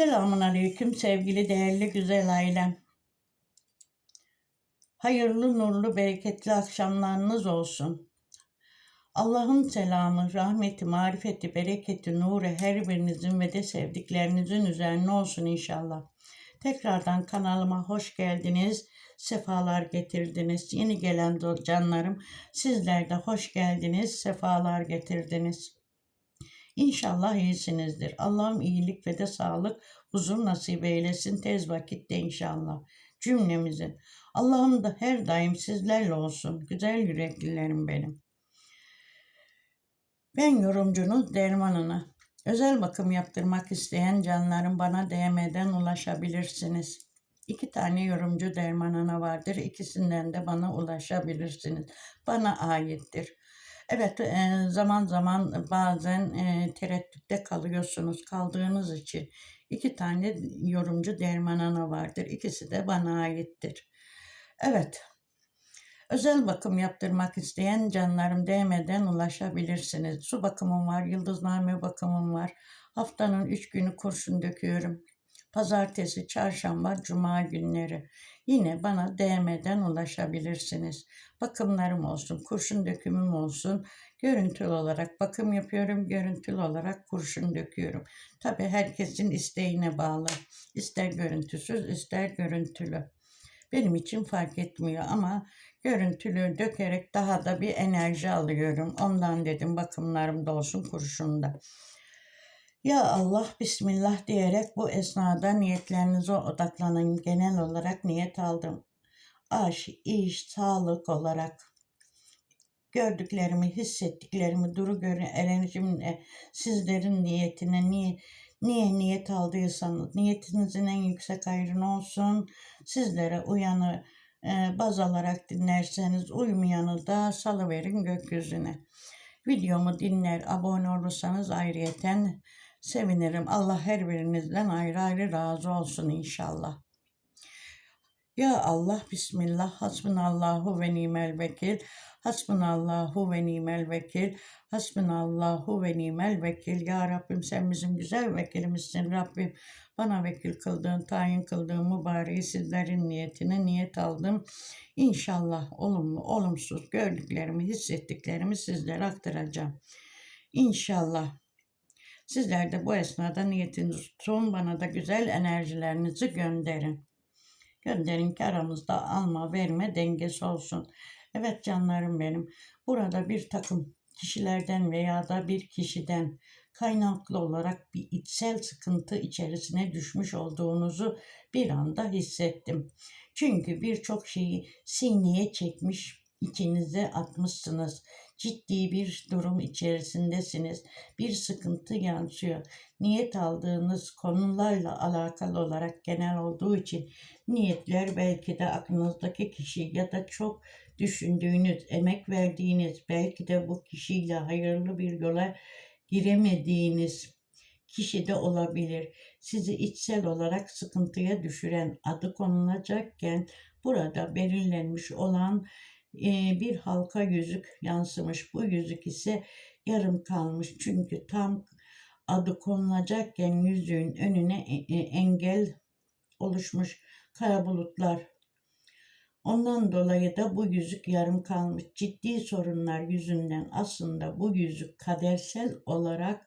Selamun Aleyküm sevgili değerli güzel ailem. Hayırlı, nurlu, bereketli akşamlarınız olsun. Allah'ın selamı, rahmeti, marifeti, bereketi, nuru her birinizin ve de sevdiklerinizin üzerine olsun inşallah. Tekrardan kanalıma hoş geldiniz, sefalar getirdiniz. Yeni gelen canlarım, sizler de hoş geldiniz, sefalar getirdiniz. İnşallah iyisinizdir. Allah'ım iyilik ve de sağlık, huzur nasip eylesin tez vakitte inşallah. Cümlemizin. Allah'ım da her daim sizlerle olsun. Güzel yüreklilerim benim. Ben yorumcunuz Derman'ına. Özel bakım yaptırmak isteyen canlarım bana DM'den ulaşabilirsiniz. İki tane yorumcu Derman Ana vardır. İkisinden de bana ulaşabilirsiniz. Bana aittir. Evet e, zaman zaman bazen e, tereddütte kalıyorsunuz. Kaldığınız için iki tane yorumcu Derman vardır. İkisi de bana aittir. Evet. Özel bakım yaptırmak isteyen canlarım DM'den ulaşabilirsiniz. Su bakımım var, yıldızname bakımım var. Haftanın üç günü kurşun döküyorum. Pazartesi, çarşamba, cuma günleri. Yine bana DM'den ulaşabilirsiniz. Bakımlarım olsun, kurşun dökümüm olsun. Görüntülü olarak bakım yapıyorum, görüntülü olarak kurşun döküyorum. Tabii herkesin isteğine bağlı. İster görüntüsüz, ister görüntülü. Benim için fark etmiyor ama görüntülü dökerek daha da bir enerji alıyorum. Ondan dedim bakımlarım da olsun kurşunda. Ya Allah Bismillah diyerek bu esnada niyetlerinize odaklanın. Genel olarak niyet aldım. Aş, iş, sağlık olarak gördüklerimi, hissettiklerimi, duru görün enerjimle sizlerin niyetine niye niye niyet aldıysanız niyetinizin en yüksek hayrına olsun. Sizlere uyanı e, baz alarak dinlerseniz uymayanı da salıverin gökyüzüne. Videomu dinler, abone olursanız ayrıyeten sevinirim. Allah her birinizden ayrı ayrı razı olsun inşallah. Ya Allah Bismillah Hasbunallahu ve nimel vekil Hasbunallahu ve nimel vekil Hasbunallahu ve nimel vekil Ya Rabbim sen bizim güzel vekilimizsin Rabbim bana vekil kıldığın, tayin kıldığın mübareği sizlerin niyetine niyet aldım. İnşallah olumlu, olumsuz gördüklerimi, hissettiklerimi sizlere aktaracağım. İnşallah. Sizler de bu esnada niyetinizi tutun, bana da güzel enerjilerinizi gönderin. Gönderin ki aramızda alma verme dengesi olsun. Evet canlarım benim. Burada bir takım kişilerden veya da bir kişiden kaynaklı olarak bir içsel sıkıntı içerisine düşmüş olduğunuzu bir anda hissettim. Çünkü birçok şeyi sineye çekmiş, içinize atmışsınız. Ciddi bir durum içerisindesiniz. Bir sıkıntı yansıyor. Niyet aldığınız konularla alakalı olarak genel olduğu için niyetler belki de aklınızdaki kişi ya da çok düşündüğünüz, emek verdiğiniz, belki de bu kişiyle hayırlı bir yola giremediğiniz kişi de olabilir. Sizi içsel olarak sıkıntıya düşüren adı konulacakken burada belirlenmiş olan bir halka yüzük yansımış. Bu yüzük ise yarım kalmış. Çünkü tam adı konulacakken yüzüğün önüne e- e- engel oluşmuş kara bulutlar. Ondan dolayı da bu yüzük yarım kalmış. Ciddi sorunlar yüzünden aslında bu yüzük kadersel olarak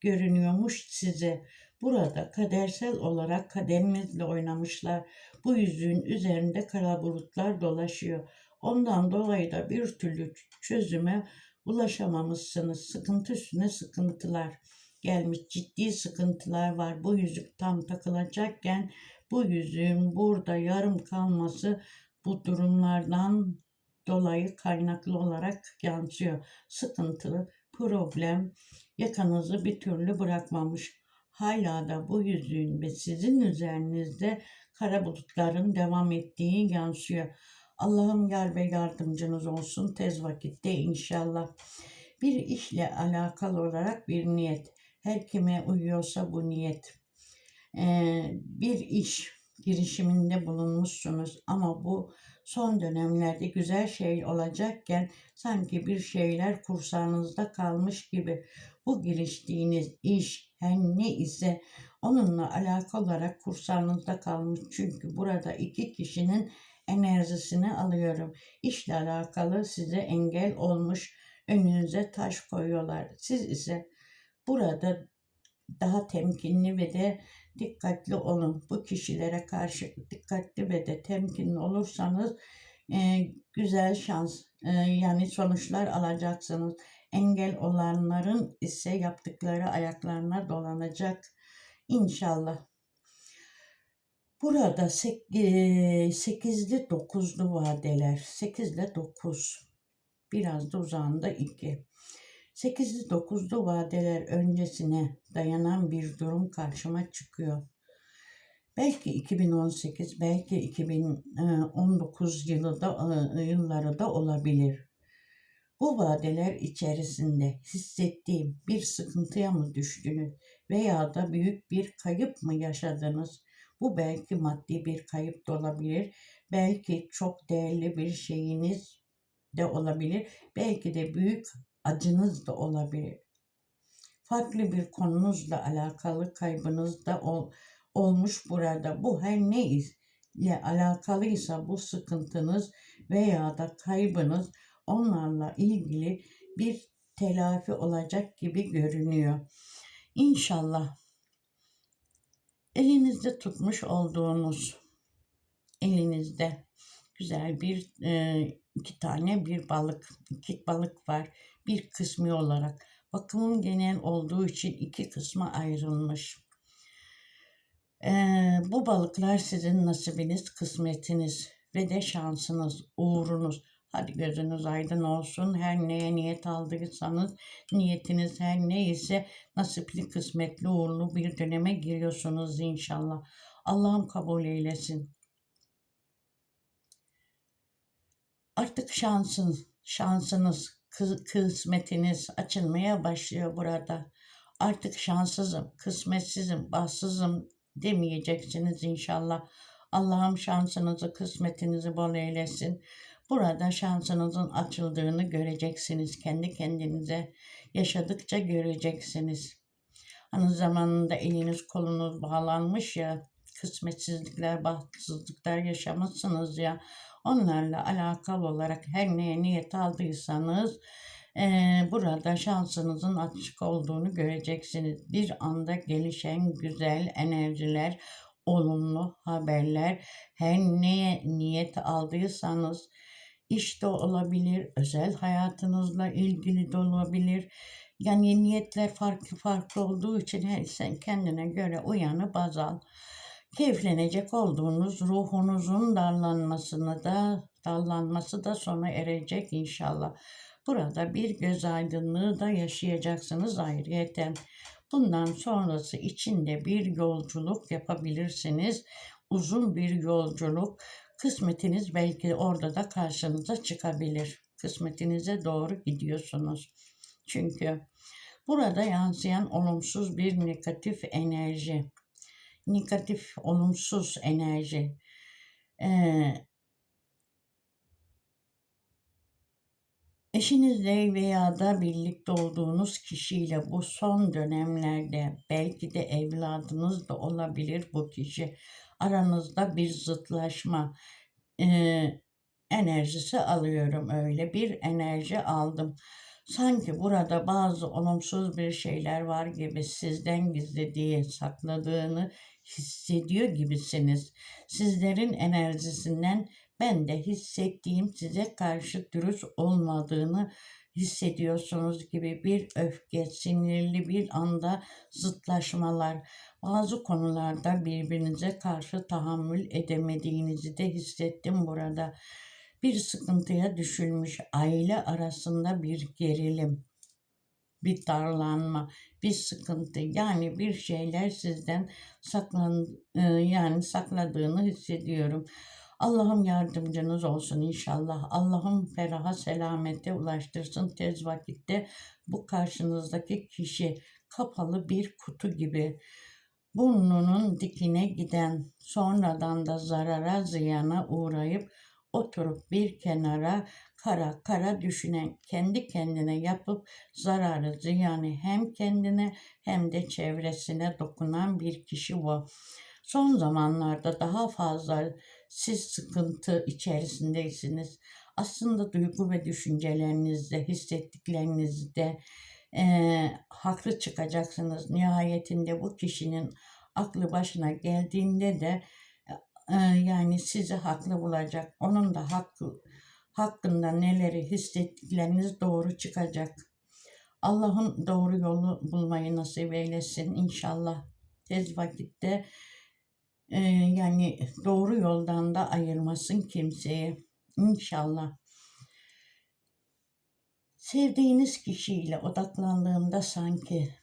görünüyormuş size. Burada kadersel olarak kaderinizle oynamışlar. Bu yüzüğün üzerinde kara bulutlar dolaşıyor. Ondan dolayı da bir türlü çözüme ulaşamamışsınız. Sıkıntı üstüne sıkıntılar gelmiş. Ciddi sıkıntılar var. Bu yüzük tam takılacakken bu yüzüğün burada yarım kalması bu durumlardan dolayı kaynaklı olarak yansıyor. Sıkıntılı, problem yakanızı bir türlü bırakmamış. Hala da bu yüzüğün ve sizin üzerinizde kara bulutların devam ettiği yansıyor. Allah'ım yar ve yardımcınız olsun tez vakitte inşallah. Bir işle alakalı olarak bir niyet. Her kime uyuyorsa bu niyet. Ee, bir iş girişiminde bulunmuşsunuz ama bu son dönemlerde güzel şey olacakken sanki bir şeyler kursağınızda kalmış gibi bu giriştiğiniz iş her ne ise Onunla alakalı olarak kursanızda kalmış. Çünkü burada iki kişinin enerjisini alıyorum. İşle alakalı size engel olmuş. Önünüze taş koyuyorlar. Siz ise burada daha temkinli ve de dikkatli olun. Bu kişilere karşı dikkatli ve de temkinli olursanız e, güzel şans e, yani sonuçlar alacaksınız. Engel olanların ise yaptıkları ayaklarına dolanacak inşallah. Burada 8'li 9'lu vadeler 8 ile 9 biraz da uzağında 2. 8'li 9'lu vadeler öncesine dayanan bir durum karşıma çıkıyor. Belki 2018, belki 2019 yılı da, yılları da olabilir. Bu vadeler içerisinde hissettiğim bir sıkıntıya mı düştünüz veya da büyük bir kayıp mı yaşadınız? Bu belki maddi bir kayıp da olabilir. Belki çok değerli bir şeyiniz de olabilir. Belki de büyük acınız da olabilir. Farklı bir konunuzla alakalı kaybınız da ol, olmuş burada. Bu her ne ile alakalıysa bu sıkıntınız veya da kaybınız onlarla ilgili bir telafi olacak gibi görünüyor. İnşallah elinizde tutmuş olduğunuz elinizde güzel bir e, iki tane bir balık iki balık var bir kısmı olarak bakımın genel olduğu için iki kısma ayrılmış. Ee, bu balıklar sizin nasibiniz, kısmetiniz ve de şansınız, uğrunuz. Hadi gözünüz aydın olsun. Her neye niyet aldıysanız niyetiniz her neyse nasipli, kısmetli, uğurlu bir döneme giriyorsunuz inşallah. Allah'ım kabul eylesin. Artık şansınız, şansınız, kısmetiniz açılmaya başlıyor burada. Artık şanssızım, kısmetsizim, bahtsızım demeyeceksiniz inşallah. Allah'ım şansınızı, kısmetinizi bol eylesin. Burada şansınızın açıldığını göreceksiniz. Kendi kendinize yaşadıkça göreceksiniz. Hani zamanında eliniz kolunuz bağlanmış ya, kısmetsizlikler, bahtsızlıklar yaşamışsınız ya. Onlarla alakalı olarak her neye niyet aldıysanız e, burada şansınızın açık olduğunu göreceksiniz. Bir anda gelişen güzel enerjiler, olumlu haberler, her neye niyet aldıysanız işte olabilir, özel hayatınızla ilgili de olabilir. Yani niyetler farklı farklı olduğu için her sen kendine göre uyanı baz al keyiflenecek olduğunuz ruhunuzun dallanmasını da dallanması da sona erecek inşallah. Burada bir göz aydınlığı da yaşayacaksınız ayrıyeten. Bundan sonrası içinde bir yolculuk yapabilirsiniz. Uzun bir yolculuk. Kısmetiniz belki orada da karşınıza çıkabilir. Kısmetinize doğru gidiyorsunuz. Çünkü burada yansıyan olumsuz bir negatif enerji negatif, olumsuz enerji. Ee, eşinizle veya da birlikte olduğunuz kişiyle bu son dönemlerde belki de evladınız da olabilir bu kişi. Aranızda bir zıtlaşma e, enerjisi alıyorum öyle bir enerji aldım. Sanki burada bazı olumsuz bir şeyler var gibi sizden gizlediği, sakladığını hissediyor gibisiniz. Sizlerin enerjisinden ben de hissettiğim size karşı dürüst olmadığını hissediyorsunuz gibi bir öfke, sinirli bir anda zıtlaşmalar, bazı konularda birbirinize karşı tahammül edemediğinizi de hissettim burada. Bir sıkıntıya düşülmüş aile arasında bir gerilim bir darlanma, bir sıkıntı yani bir şeyler sizden saklan yani sakladığını hissediyorum. Allah'ım yardımcınız olsun inşallah. Allah'ım feraha selamete ulaştırsın tez vakitte bu karşınızdaki kişi kapalı bir kutu gibi burnunun dikine giden sonradan da zarara ziyana uğrayıp oturup bir kenara kara kara düşünen, kendi kendine yapıp zararı ziyanı hem kendine hem de çevresine dokunan bir kişi bu. Son zamanlarda daha fazla siz sıkıntı içerisindeysiniz. Aslında duygu ve düşüncelerinizde, hissettiklerinizde eee, haklı çıkacaksınız. Nihayetinde bu kişinin aklı başına geldiğinde de eee, yani sizi haklı bulacak. Onun da hakkı, hakkında neleri hissettikleriniz doğru çıkacak. Allah'ın doğru yolu bulmayı nasip eylesin inşallah. Tez vakitte eee, yani doğru yoldan da ayırmasın kimseyi. İnşallah. Sevdiğiniz kişiyle odaklandığımda sanki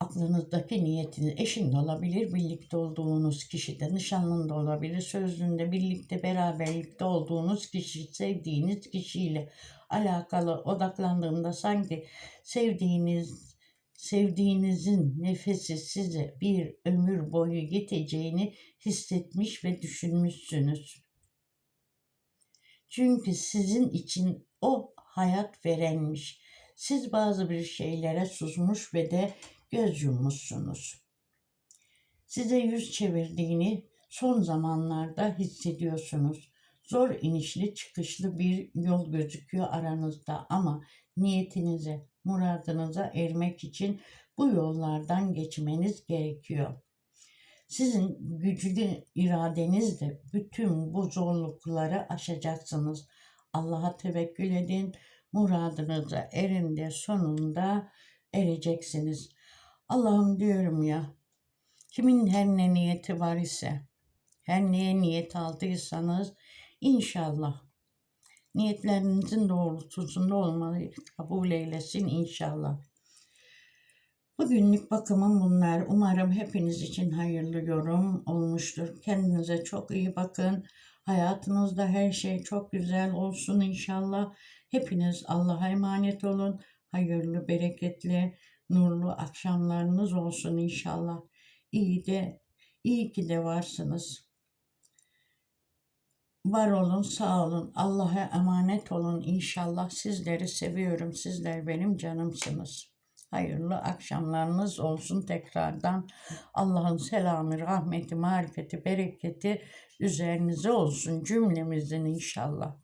aklınızdaki niyetiniz eşin de olabilir, birlikte olduğunuz kişi de, nişanlın da olabilir, sözlünde birlikte beraberlikte olduğunuz kişi, sevdiğiniz kişiyle alakalı odaklandığımda sanki sevdiğiniz sevdiğinizin nefesi size bir ömür boyu yeteceğini hissetmiş ve düşünmüşsünüz. Çünkü sizin için o hayat verenmiş. Siz bazı bir şeylere susmuş ve de göz yummuşsunuz. Size yüz çevirdiğini son zamanlarda hissediyorsunuz. Zor inişli çıkışlı bir yol gözüküyor aranızda ama niyetinize, muradınıza ermek için bu yollardan geçmeniz gerekiyor. Sizin güçlü iradenizle bütün bu zorlukları aşacaksınız. Allah'a tevekkül edin. Muradınıza erin de sonunda ereceksiniz. Allah'ım diyorum ya, kimin her ne niyeti var ise, her neye niyet aldıysanız inşallah niyetlerinizin doğrultusunda olmayı kabul eylesin inşallah. Bugünlük bakımım bunlar. Umarım hepiniz için hayırlı yorum olmuştur. Kendinize çok iyi bakın. Hayatınızda her şey çok güzel olsun inşallah. Hepiniz Allah'a emanet olun. Hayırlı, bereketli, nurlu akşamlarınız olsun inşallah. İyi de, iyi ki de varsınız. Var olun, sağ olun. Allah'a emanet olun inşallah. Sizleri seviyorum. Sizler benim canımsınız. Hayırlı akşamlarınız olsun tekrardan. Allah'ın selamı, rahmeti, marifeti, bereketi üzerinize olsun cümlemizin inşallah.